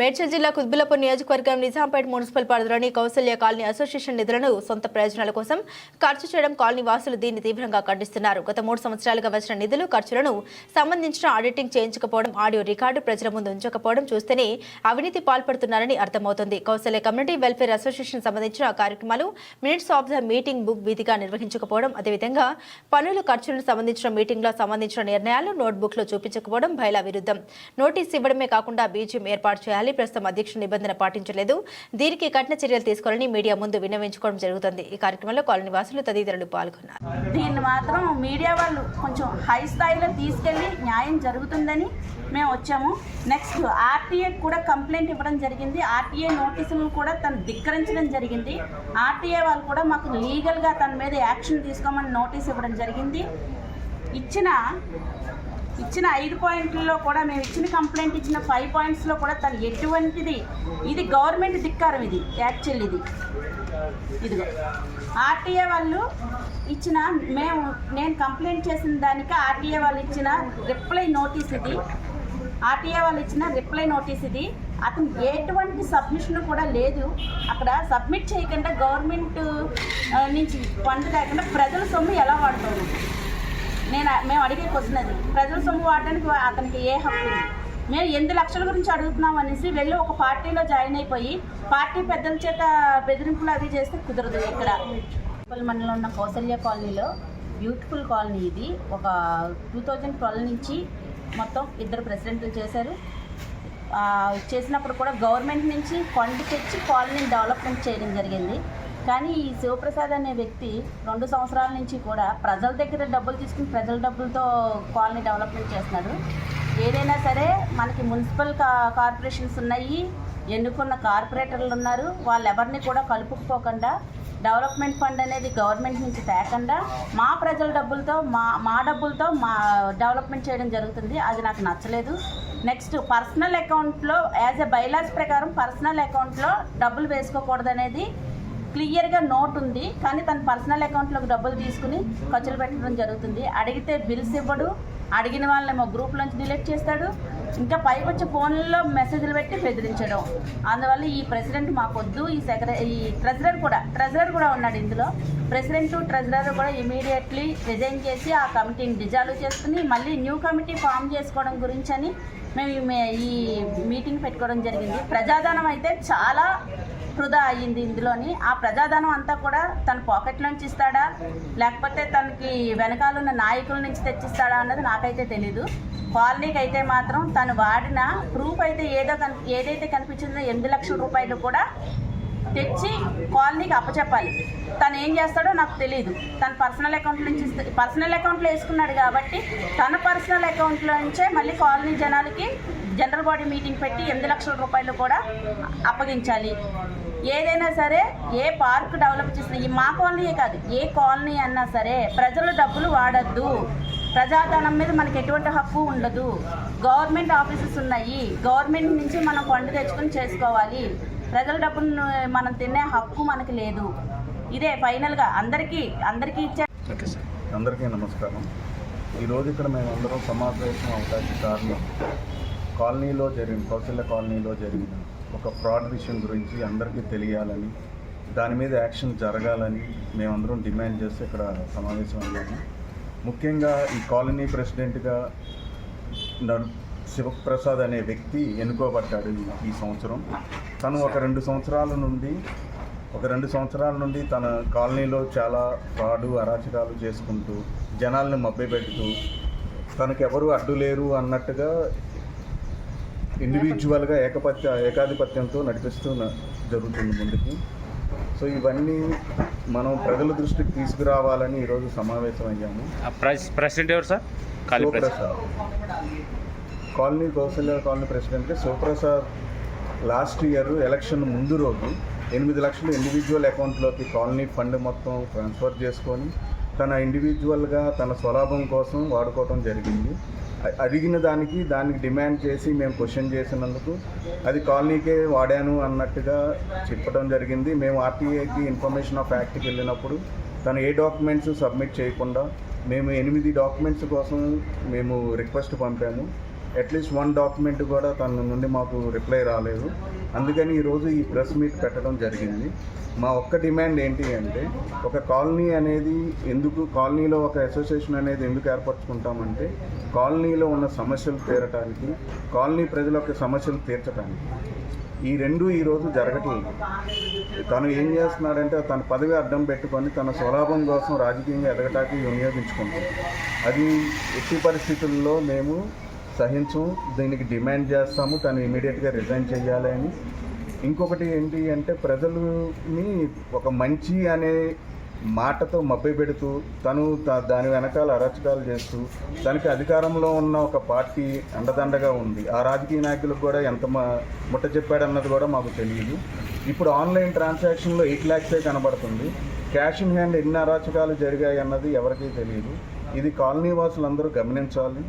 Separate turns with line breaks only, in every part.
మేడ్చల్ జిల్లా కుద్బులపూర్ నియోజకవర్గం నిజాంపేట్ మున్సిపల్ పరిధిలోని కౌశల్య కాలనీ అసోసియేషన్ నిధులను సొంత ప్రయోజనాల కోసం ఖర్చు చేయడం కాలనీ వాసులు దీన్ని తీవ్రంగా ఖండిస్తున్నారు. గత మూడు సంవత్సరాలుగా వచ్చిన నిధులు ఖర్చులను సంబంధించిన ఆడిటింగ్ చేయించకపోవడం ఆడియో రికార్డు ప్రజల ముందు ఉంచకపోవడం చూస్తేనే అవినీతి పాల్పడుతున్నారని అర్థమవుతుంది. కౌశల్య కమ్యూనిటీ వెల్ఫేర్ అసోసియేషన్ సంబంధించిన కార్యక్రమాలు minutes of the meeting book విధిగా నిర్వహించకపోవడం అదేవిధంగా పనుల ఖర్చులకు సంబంధించిన మీటింగ్లో సంబంధించిన నిర్ణయాలు నోట్బుక్లో చూపించకపోవడం బయలా విరుద్ధం. నోటీస్ ఇవ్వడమే కాకుండా బీజం ఏర్పాటు చేయాలి ప్రస్తుతం అధ్యక్షుడు నిబంధన పాటించలేదు. దీనికి కఠిన చర్యలు తీసుకోవాలని మీడియా ముందు విన్నవించుకోవడం జరుగుతుంది. ఈ కార్యక్రమంలో కాలనీ వాసులు తదితరులు పాల్గొన్నారు.
దీన్ని మాత్రం మీడియా వాళ్ళు కొంచెం హై స్థాయిలో తీసుకెళ్ళి న్యాయం జరుగుతుందని మేము వచ్చాము. నెక్స్ట్ ఆర్టీఏ కూడా కంప్లైంట్ ఇవ్వడం జరిగింది. ఆర్టీఏ నోటీసులను కూడా తను ధిక్కరించడం జరిగింది. ఆర్టీఏ వాళ్ళు కూడా మాకు లీగల్గా తన మీద యాక్షన్ తీసుకోమని నోటీస్ ఇవ్వడం జరిగింది. ఇచ్చిన ఇచ్చిన ఐదు పాయింట్లలో కూడా మేము ఇచ్చిన కంప్లైంట్ ఇచ్చిన ఫైవ్ పాయింట్స్లో కూడా తను ఎటువంటిది? ఇది గవర్నమెంట్ ధిక్కారం ఇది యాక్చువల్ ఇది. ఇదిగో. ఆర్టీఏ వాళ్ళు ఇచ్చిన మేము నేను కంప్లైంట్ చేసిన దానికి ఆర్టీఏ వాళ్ళు ఇచ్చిన రిప్లై నోటీస్ ఇది. ఆర్టీఏ వాళ్ళు ఇచ్చిన రిప్లై నోటీస్ ఇది. అతను ఎటువంటి సబ్మిషన్ కూడా లేదు. అక్కడ సబ్మిట్ చేయకుండా గవర్నమెంట్ నుంచి ఫండ్ లేకుండా ప్రజల సొమ్ము ఎలా వాడుతారు? నేను మేము అడిగే క్వశ్చన్ అది ప్రజల సొమ్ము వాడడానికి అతనికి ఏ హక్కు ఉంది? మేము ఎనిమిది లక్షల గురించి అడుగుతున్నాం అనేసి వెళ్ళి ఒక పార్టీలో జాయిన్ అయిపోయి పార్టీ పెద్దల చేత బెదిరింపులు అవి చేస్తే కుదరదు ఇక్కడ. మండలంలో ఉన్న కౌసల్య కాలనీలో బ్యూటిఫుల్ కాలనీ ఇది. ఒక టూ థౌజండ్ ట్వెల్వ్ నుంచి మొత్తం ఇద్దరు ప్రెసిడెంట్లు చేశారు. చేసినప్పుడు కూడా గవర్నమెంట్ నుంచి ఫండ్ తెచ్చి కాలనీని డెవలప్మెంట్ చేయడం జరిగింది. కానీ ఈ శివప్రసాద్ అనే వ్యక్తి రెండు సంవత్సరాల నుంచి కూడా ప్రజల దగ్గర డబ్బులు తీసుకుని ప్రజల డబ్బులతో కాలనీ డెవలప్మెంట్ చేస్తున్నాడు. ఏదైనా సరే మనకి మున్సిపల్ కా కార్పొరేషన్స్ ఉన్నాయి ఎన్నుకున్న కార్పొరేటర్లు ఉన్నారు వాళ్ళు ఎవరిని కూడా కలుపుకుపోకుండా డెవలప్మెంట్ ఫండ్ అనేది గవర్నమెంట్ నుంచి తేకుండా మా ప్రజల డబ్బులతో మా మా డబ్బులతో మా డెవలప్మెంట్ చేయడం జరుగుతుంది. అది నాకు నచ్చలేదు. నెక్స్ట్ పర్సనల్ అకౌంట్లో యాజ్ ఎ బైలాస్ ప్రకారం పర్సనల్ అకౌంట్లో డబ్బులు వేసుకోకూడదు అనేది క్లియర్గా నోట్ ఉంది. కానీ తన పర్సనల్ అకౌంట్లోకి డబ్బులు తీసుకుని ఖర్చులు పెట్టడం జరుగుతుంది. అడిగితే బిల్స్ ఇవ్వడు. అడిగిన వాళ్ళని గ్రూప్ నుంచి డిలీట్ చేస్తాడు. ఇంకా పైకి వచ్చి ఫోన్లో మెసేజ్లు పెట్టి బెదిరించడం. అందువల్ల ఈ ప్రెసిడెంట్ మాకొద్దు. ఈ సెక్రటరీ ఈ ట్రెజరర్ కూడా ట్రెజరర్ కూడా ఉన్నాడు ఇందులో. ప్రెసిడెంట్ ట్రెజరర్ కూడా ఇమీడియట్లీ రిజైన్ చేసి ఆ కమిటీని డిజాల్వ్ చేసుకుని మళ్ళీ న్యూ కమిటీ ఫామ్ చేసుకోవడం గురించి అని మేము ఈ ఈ మీటింగ్ పెట్టుకోవడం జరిగింది. ప్రజాధనం అయితే చాలా వృధా అయ్యింది ఇందులోని. ఆ ప్రజాధనం అంతా కూడా తన పాకెట్లోంచి ఇస్తాడా? లేకపోతే తనకి వెనకాలన్న నాయకుల నుంచి తెచ్చిస్తాడా అన్నది నాకైతే తెలీదు. కాలనీకి అయితే మాత్రం తను వాడిన ప్రూఫ్ అయితే ఏదో కన్ ఏదైతే కనిపించిందో ఎనిమిది లక్షల రూపాయలు కూడా తెచ్చి కాలనీకి అప్పచెప్పాలి. తను ఏం చేస్తాడో నాకు తెలియదు తన పర్సనల్ అకౌంట్ నుంచి పర్సనల్ అకౌంట్లో వేసుకున్నాడు కాబట్టి తన పర్సనల్ అకౌంట్లో నుంచే మళ్ళీ కాలనీ జనాలకి జనరల్ బాడీ మీటింగ్ పెట్టి ఎనిమిది లక్షల రూపాయలు కూడా అప్పగించాలి. ఏదైనా సరే ఏ పార్క్ డెవలప్ చేసిన ఈ మా కాలనీయే కాదు ఏ కాలనీ అన్నా సరే ప్రజల డబ్బులు వాడద్దు. ప్రజాధనం మీద మనకి ఎటువంటి హక్కు ఉండదు. గవర్నమెంట్ ఆఫీసెస్ ఉన్నాయి. గవర్నమెంట్ నుంచి మనం పండు తెచ్చుకొని చేసుకోవాలి. ప్రజల డబ్బును మనం తినే హక్కు మనకి లేదు. ఇదే ఫైనల్గా అందరికీ అందరికీ ఇచ్చే
అందరికీ నమస్కారం. ఈరోజు ఇక్కడ మేము సమావేశం అవకాశం కారణం కాలనీలో జరిగిన కౌశల్య కాలనీలో జరిగిన ఒక ఫ్రాడ్ విషయం గురించి అందరికీ తెలియాలని దాని మీద యాక్షన్ జరగాలని మేమందరం డిమాండ్ చేస్తే ఇక్కడ సమావేశం అయ్యాము. ముఖ్యంగా ఈ కాలనీ ప్రెసిడెంట్గా నడు శివప్రసాద్ అనే వ్యక్తి ఎన్నుకోబడ్డాడు ఈ- సంవత్సరం. తను ఒక రెండు సంవత్సరాల నుండి ఒక రెండు సంవత్సరాల నుండి తన కాలనీలో చాలా ఫ్రాడు అరాచకాలు చేసుకుంటూ జనాల్ని మభ్యపెడుతూ తనకు అడ్డు లేరు అన్నట్టుగా ఇండివిజువల్గా ఏకపత్య ఏకాధిపత్యంతో నడిపిస్తూ జరుగుతుంది ముందుకి. సో ఇవన్నీ మనం ప్రజల దృష్టికి తీసుకురావాలని ఈరోజు సమావేశం అయ్యాము
ప్రెసిడెంట్ ఎవరు sir?
Sivaprasad colony Kausalya colony president Sivaprasad last year election ముందు రోజు ఎనిమిది లక్షలు ఇండివిజువల్ అకౌంట్లోకి కాలనీ ఫండ్ మొత్తం ట్రాన్స్ఫర్ చేసుకొని తన ఇండివిజువల్గా తన స్వలాభం కోసం వాడుకోవడం జరిగింది. అడిగిన దానికి దానికి డిమాండ్ చేసి మేము క్వశ్చన్ చేసినందుకు అది కాలనీకే వాడాను అన్నట్టుగా చెప్పడం జరిగింది. మేము ఆర్టీఏకి ఇన్ఫర్మేషన్ ఆఫ్ యాక్ట్కి వెళ్ళినప్పుడు తను ఏ డాక్యుమెంట్స్ సబ్మిట్ చేయకుండా మేము ఎనిమిది డాక్యుమెంట్స్ కోసం మేము రిక్వెస్ట్ పంపాము. అట్లీస్ట్ వన్ డాక్యుమెంట్ కూడా తన నుండి మాకు రిప్లై రాలేదు. అందుకని ఈరోజు ఈ ప్రెస్ మీట్ పెట్టడం జరిగింది. మా ఒక్క డిమాండ్ ఏంటి అంటే ఒక కాలనీ అనేది ఎందుకు కాలనీలో ఒక అసోసియేషన్ అనేది ఎందుకు ఏర్పరచుకుంటామంటే కాలనీలో ఉన్న సమస్యలు తీరటానికి కాలనీ ప్రజల యొక్క సమస్యలు తీర్చడానికి ఈ రెండు ఈరోజు జరగట్లేదు. తను ఏం చేస్తున్నాడంటే తన పదవి అడ్డం పెట్టుకొని తన స్వలాభం కోసం రాజకీయంగా ఎదగటానికి వినియోగించుకుంటుంది అది ఎట్టి పరిస్థితుల్లో మేము సహించు దీనికి డిమాండ్ చేస్తాము తను ఇమీడియట్గా రిజైన్ చేయాలి అని. ఇంకొకటి ఏంటి అంటే ప్రజలని ఒక మంచి అనే మాటతో మభ్య పెడుతూ తను దాని వెనకాల అరచకాలు చేస్తూ దానికి అధికారంలో ఉన్న ఒక పార్టీ అండదండగా ఉంది. ఆ రాజకీయ నాయకులకు కూడా ఎంత ముట్ట చెప్పాడన్నది కూడా మాకు తెలియదు. ఇప్పుడు ఆన్లైన్ ట్రాన్సాక్షన్లో ఎయిట్ ల్యాక్సే కనబడుతుంది. క్యాష్ ఇన్ హ్యాండ్ ఎన్ని అరాచకాలు జరిగాయి అన్నది ఎవరికీ తెలియదు. ఇది కాలనీ వాసులందరూ గమనించాలి.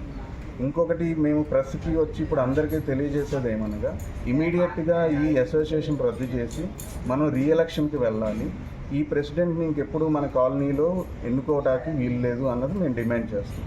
ఇంకొకటి మేము ప్రెస్కి వచ్చి ఇప్పుడు అందరికీ తెలియజేసేది ఏమనగా ఇమీడియట్గా ఈ అసోసియేషన్ రద్దు చేసి మనం రీఎలక్షన్కి వెళ్ళాలి. ఈ ప్రెసిడెంట్ని ఇంకెప్పుడు మన కాలనీలో ఎన్నుకోవడానికి వీలు లేదు అన్నది మేము డిమాండ్ చేస్తాం